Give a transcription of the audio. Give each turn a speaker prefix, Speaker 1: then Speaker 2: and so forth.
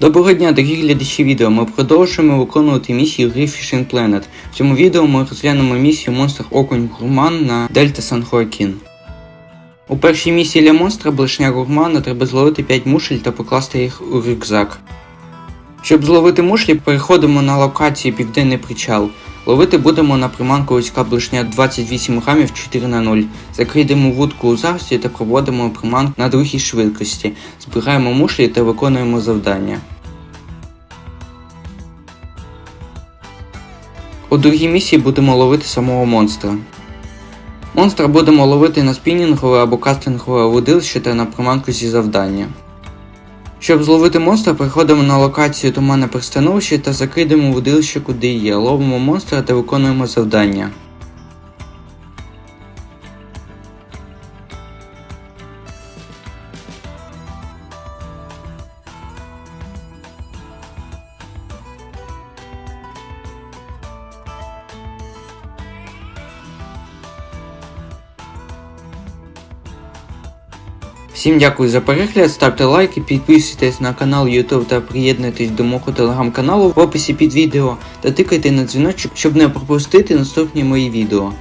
Speaker 1: Доброго дня, дорогі глядачі відео. Ми продовжуємо виконувати місію гри Fishing Planet. В цьому відео ми розглянемо місію монстр Окунь Гурман на Дельта Сан Хоакін. У першій місії для монстра блишня гурмана треба зловити 5 мушель та покласти їх у рюкзак. Щоб зловити мушлі, переходимо на локацію Південний причал. Ловити будемо на приманку оська блишня 28 грамів 4 на 0. Закидемо вудку у зарості та проводимо приманку на другій швидкості. Збираємо мушлі та виконуємо завдання. У другій місії будемо ловити самого монстра. Монстра будемо ловити на спінінгове або кастингове водилище та на приманку зі завдання. Щоб зловити монстра, приходимо на локацію туманне пристановище та закидаємо водилище куди є. Ловимо монстра та виконуємо завдання. Всім дякую за перегляд, ставте лайки, підписуйтесь на канал YouTube та приєднуйтесь до мого телеграм-каналу в описі під відео та тикайте на дзвіночок, щоб не пропустити наступні мої відео.